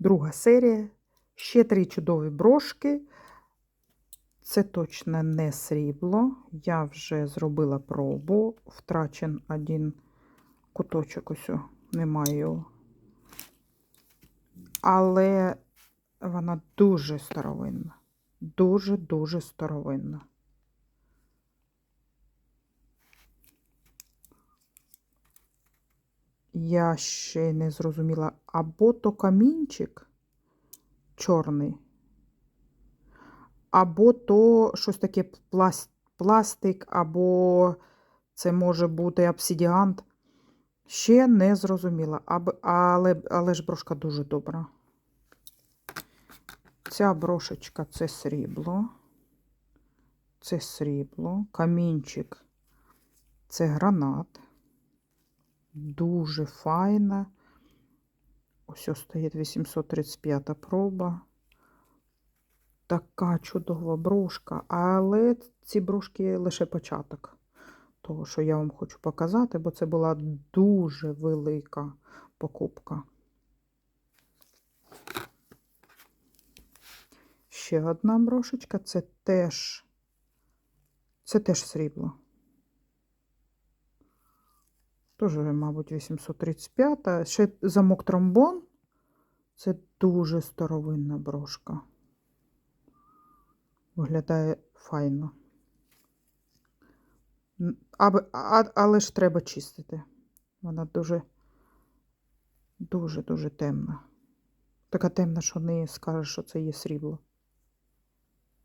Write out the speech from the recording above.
Друга серія. Ще три чудові брошки. Це точно не срібло. Я вже зробила пробу. Втрачен один куточок. Ось немає його. Але вона дуже старовинна. Дуже-дуже старовинна. Я ще не зрозуміла, або то камінчик чорний, або то щось таке пластик, або це може бути обсидіант. Ще не зрозуміла, але, але ж брошка дуже добра. Ця брошечка це срібло. Це срібло. Камінчик це гранат. Дуже файна. Ось ось стоїть 835 проба. Така чудова брошка. Але ці брошки лише початок того, що я вам хочу показати, бо це була дуже велика покупка. Ще одна брошечка, це теж, це теж срібло. Теж, мабуть, 835. Ще замок тромбон. Це дуже старовинна брошка. Виглядає файно. Аби, а, але ж треба чистити. Вона дуже, дуже, дуже темна. Така темна, що не скажеш, що це є срібло.